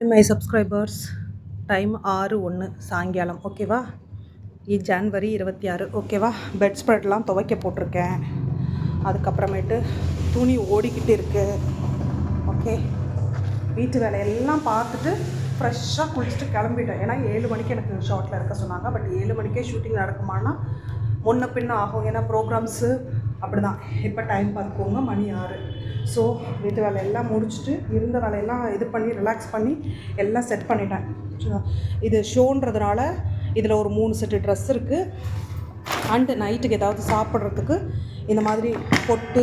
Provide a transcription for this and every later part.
My subscribers time ஆறு ஒன்று சாயங்காலம். ஓகேவா இது ஜான்வரி இருபத்தி ஆறு. ஓகேவா பெட் ஸ்ப்ரெட்லாம் துவைக்க போட்டிருக்கேன். அதுக்கப்புறமேட்டு துணி ஓடிக்கிட்டு இருக்குது ஓகே வீட்டு வேலையெல்லாம் பார்த்துட்டு ஃப்ரெஷ்ஷாக குளிச்சுட்டு கிளம்பிட்டேன். ஏன்னா ஏழு மணிக்கு எனக்கு ஷார்ட்டில் இருக்க சொன்னாங்க. பட் ஏழு மணிக்கே ஷூட்டிங் நடக்குமானா முன்ன பின்ன ஆகும். ஏன்னா ப்ரோக்ராம்ஸு அப்படி தான் இப்போ டைம் பார்த்துக்கோங்க. மணி ஆறு. ஸோ வீட்டு வேலையெல்லாம் முடிச்சுட்டு இருந்த வேலையெல்லாம் இது பண்ணி ரிலாக்ஸ் பண்ணி எல்லாம் செட் பண்ணிட்டேன். இது ஷோன்றதுனால இதில் ஒரு மூணு செட்டு ட்ரெஸ் இருக்குது அண்டு நைட்டுக்கு ஏதாவது சாப்பிட்றதுக்கு இந்த மாதிரி பொட்டு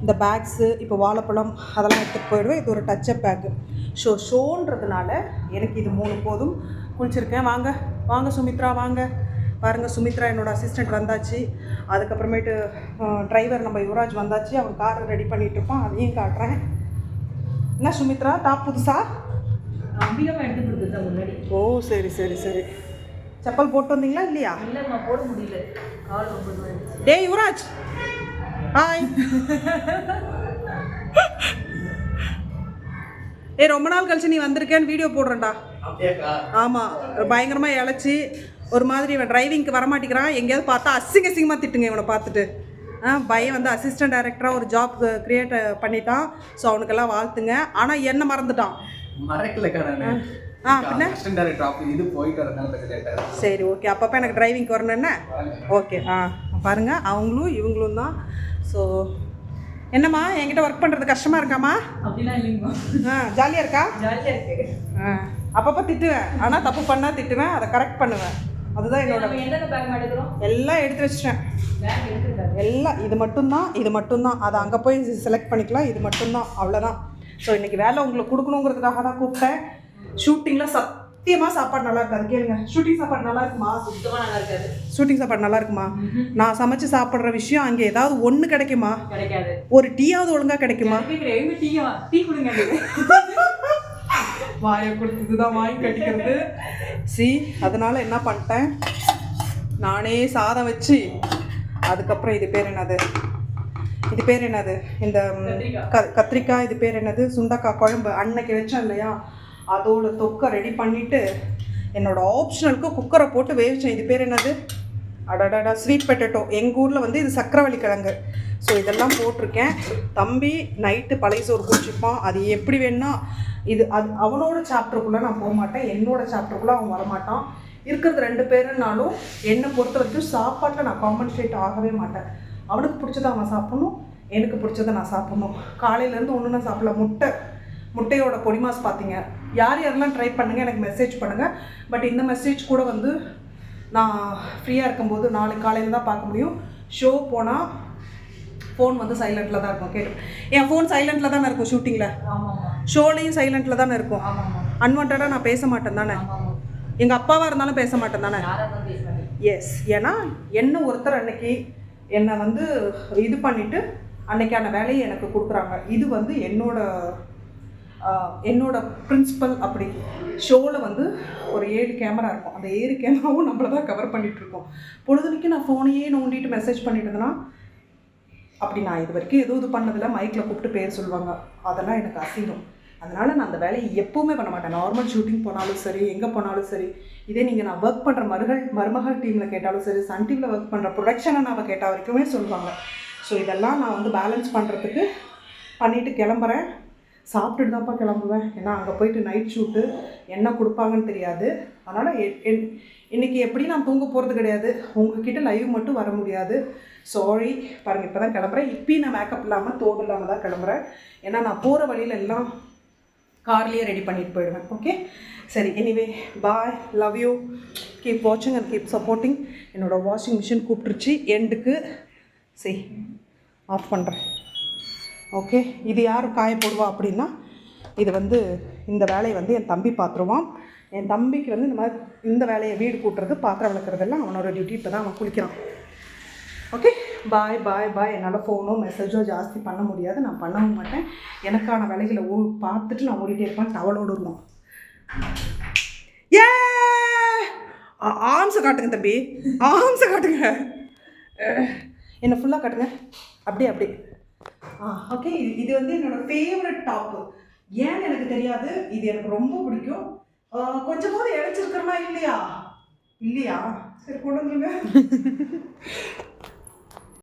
இந்த பேக்ஸு இப்போ வாழைப்பழம் அதெல்லாம் எடுத்துகிட்டு போயிடுவேன். இது ஒரு டச்சப் பேக்கு ஷோ ஷோன்றதுனால எனக்கு இது மூணு போதும். குளிச்சிருக்கேன். வாங்க வாங்க சுமித்ரா வாங்க. பாருங்கள் சுமித்ரா என்னோட அசிஸ்டண்ட் வந்தாச்சு. அதுக்கப்புறமேட்டு டிரைவர் நம்ம யுவராஜ் வந்தாச்சு. அவன் காரை ரெடி பண்ணிட்டு இருப்பான். அதையும் காட்டுறேன். என்ன சுமித்ரா டாப் புதுசா? ஓ சரி சரி சரி. செப்பல் போட்டு வந்தீங்களா இல்லையா? போட முடியல. டேய் யுவராஜ்! ஹாய் ஏய் ரொம்ப நாள் கழிச்சு நீ வந்திருக்கேன்னு வீடியோ போடுறேன்டா. ஆமாம் பயங்கரமாக இழைச்சி ஒரு மாதிரி இவன் டிரைவிங்க்கு வரமாட்டேங்கிறான். எங்கேயாவது பார்த்தா அசிங்க அசிங்கமாக திட்டுங்க இவனை பார்த்துட்டு. ஆ பையன் வந்து அசிஸ்டன்ட் டைரக்டராக ஒரு ஜாப் கிரியேட் பண்ணிட்டான். ஸோ அவனுக்கெல்லாம் வாழ்த்துங்க. ஆனால் என்ன மறந்துட்டான். மறக்கலக்கா நானு. ஆ பின்ன? அசிஸ்டன்ட் டைரக்டர் ஆஃபீஸ் இது போயிட்டு சரி ஓகே அப்பப்போ எனக்கு டிரைவிங்க்கு வரணும் என்ன? ஓகே ஆ பாருங்கள் அவங்களும் இவங்களும் தான். ஸோ என்னம்மா என்கிட்ட ஒர்க் பண்ணுறது கஷ்டமாக இருக்காம்மா? அப்படிலாம் இல்லைங்கம்மா. ஆ ஜாலியாக இருக்கா? ஜாலியாக இருக்கு. ஆ. அப்பப்போ திட்டுவேன். ஆனால் தப்பு பண்ணால் திட்டுவேன் அதை கரெக்ட் பண்ணுவேன். அதுதான் என்னோட எல்லாம் எடுத்து வச்சிட்டேன். எல்லாம் இது மட்டும்தான் இது மட்டும்தான். அதை அங்கே போய் செலக்ட் பண்ணிக்கலாம் இது மட்டும்தான். அவ்வளோதான் ஸோ இன்றைக்கி வேலை உங்களுக்கு கொடுக்கணுங்கிறதுக்காக தான் கூப்பிட்டேன். ஷூட்டிங்கில் சத்தியமாக சாப்பாடு நல்லா இருக்காது. கேளுங்க. ஷூட்டிங் சாப்பாடு நல்லா இருக்குமா? சுத்தமாக நல்லா இருக்காது. ஷூட்டிங் சாப்பாடு நல்லா இருக்குமா? நான் சமைச்சு சாப்பிட்ற விஷயம் அங்கே ஏதாவது ஒன்று கிடைக்குமா? கிடைக்காது. ஒரு டீயாவது ஒழுங்காக கிடைக்குமா? டீயா டீ கொடுங்க. வாயை கொடுத்தது தான் வாங்கி கட்டிக்கிறது. சி அதனால் என்ன பண்ணிட்டேன்? நானே சாதம் வச்சு அதுக்கப்புறம் இது பேர் என்னது? இது பேர் என்னது? இந்த க கத்திரிக்காய் இது பேர் என்னது? சுண்டக்காய் குழம்பு அன்னைக்கு வச்சேன் இல்லையா? அதோட தொக்கை ரெடி பண்ணிவிட்டு என்னோட ஆப்ஷனலுக்கு குக்கரை போட்டு வேவிச்சேன். இது பேர் என்னது? அடடடா ஸ்வீட் பொட்டேட்டோ எங்கள் ஊரில் வந்து இது சக்கரவள்ளி கிழங்கு. ஸோ இதெல்லாம் போட்டிருக்கேன். தம்பி நைட்டு பழைய சோறு குடிச்சிப்பான். அது எப்படி வேணா இது அது அவனோட சாப்டருக்குள்ளே நான் போக மாட்டேன். என்னோட சாப்டருக்குள்ளே அவன் வரமாட்டான். இருக்கிறது ரெண்டு பேருனாலும் என்னை பொறுத்த வரைக்கும் சாப்பாட்டில் நான் காம்பன்சேட் ஆகவே மாட்டேன். அவனுக்கு பிடிச்சதை அவன் சாப்பிடணும் எனக்கு பிடிச்சதை நான் சாப்பிடணும். காலையிலேருந்து ஒன்று நான் சாப்பிடல. முட்டை முட்டையோட பொடிமாஸ் பார்த்தீங்க யார் யாரெல்லாம் ட்ரை பண்ணுங்கள் எனக்கு மெசேஜ் பண்ணுங்கள் பட் இந்த மெசேஜ் கூட வந்து நான் ஃப்ரீயாக இருக்கும்போது நாளைக்கு காலையில் தான் பார்க்க முடியும். ஷோ போனால் ஃபோன் வந்து சைலண்ட்டில் தான் இருக்கும். கேட்டு என் ஃபோன் சைலண்ட்டில் தானே இருக்கும் ஷூட்டிங்கில் ஷோலையும் சைலண்ட்டில் தானே இருக்கும். அன்வான்டாக நான் பேச மாட்டேன் தானே? எங்கள் அப்பாவாக இருந்தாலும் பேச மாட்டேன் தானே? எஸ் ஏன்னா என்ன ஒருத்தர் அன்னைக்கு என்னை வந்து இது பண்ணிவிட்டு அன்னைக்கான வேலையை எனக்கு கொடுக்குறாங்க. இது வந்து என்னோட என்னோட பிரின்சிபல் அப்படி. ஷோவில் வந்து ஒரு ஏழு கேமரா இருக்கும். அந்த ஏழு கேமராவும் நம்மள தான் கவர் பண்ணிகிட்ருக்கோம் பொழுதுனைக்கு நான் ஃபோனையே நோண்டிட்டு மெசேஜ் பண்ணிட்டு இருந்தேன்னா அப்படி நான் இது வரைக்கும் எதுவும் இது பண்ணதில்ல. மைக்கில் கூப்பிட்டு பேர் சொல்லுவாங்க. அதெல்லாம் எனக்கு அசிங்கம் அதனால் நான் அந்த வேலையை எப்போவுமே பண்ண மாட்டேன். நார்மல் ஷூட்டிங் போனாலும் சரி எங்கே போனாலும் சரி இதே நீங்கள் நான் ஒர்க் பண்ணுற மருகள் மருமகள் டீமில் கேட்டாலும் சரி சன் டீமில் ஒர்க் பண்ணுற ப்ரொடக்ஷனை நான் கேட்டால் வரைக்குமே சொல்லுவாங்க. ஸோ இதெல்லாம் நான் வந்து பேலன்ஸ் பண்ணுறதுக்கு பண்ணிவிட்டு கிளம்புறேன். சாப்பிட்டுட்டு தான்ப்பா கிளம்புவேன். ஏன்னா அங்கே போயிட்டு நைட் ஷூட்டு என்ன கொடுப்பாங்கன்னு தெரியாது. அதனால் இன்னைக்கு எப்படி நான் தூங்க போகிறது கிடையாது. உங்ககிட்ட லைவ் மட்டும் வர முடியாது. சாரி பாருங்கள் இப்போ தான் கிளம்புறேன். இப்பயும் நான் மேக்கப் இல்லாமல் தோடு இல்லாமல் தான் கிளம்புறேன். ஏன்னா நான் போகிற வழியில எல்லாம் கார்லேயே ரெடி பண்ணிட்டு போயிடுவேன். ஓகே சரி anyway bye love you keep வாட்சிங் அண்ட் கீப் சப்போர்ட்டிங் என்னோடய வாஷிங் மிஷின் கூப்பிட்டுருச்சு. எண்டுக்கு சரி ஆஃப் பண்ணுறேன் ஓகே இது யார் காய போடுவா அப்படின்னா இது வந்து இந்த வேலையை வந்து என் தம்பி பார்த்துருவான் என் தம்பிக்கு வந்து இந்த மாதிரி இந்த வேலையை வீடு கூட்டுறது பாத்திரம் விளக்குறதெல்லாம் அவனோட டியூட்டி இப்போ தான் அவன் குளிக்கிறான். ஓகே பாய் பாய் பாய் என்னால் ஃபோனோ மெசேஜோ ஜாஸ்தி பண்ண முடியாது. நான் பண்ணவும் மாட்டேன். எனக்கான வேலைகளை ஓ பார்த்துட்டு நான் ஓடிட்டே இருப்பேன். டவலோடு இருந்தோம் ஏ ஆம்ஸை காட்டுங்க தம்பி. ஆம்ஸை காட்டுங்க. என்னை ஃபுல்லாக காட்டுங்க. அப்படியே அப்படியே. ஆ ஓகே இது வந்து என்னோடய ஃபேவரட் டாப்பு ஏன்னு எனக்கு தெரியாது. இது எனக்கு ரொம்ப பிடிக்கும். கொஞ்சம் கொஞ்சமாவது இழைச்சிருக்கிறனா இல்லையா? இல்லையா? சரி கொண்டு வந்துருங்க.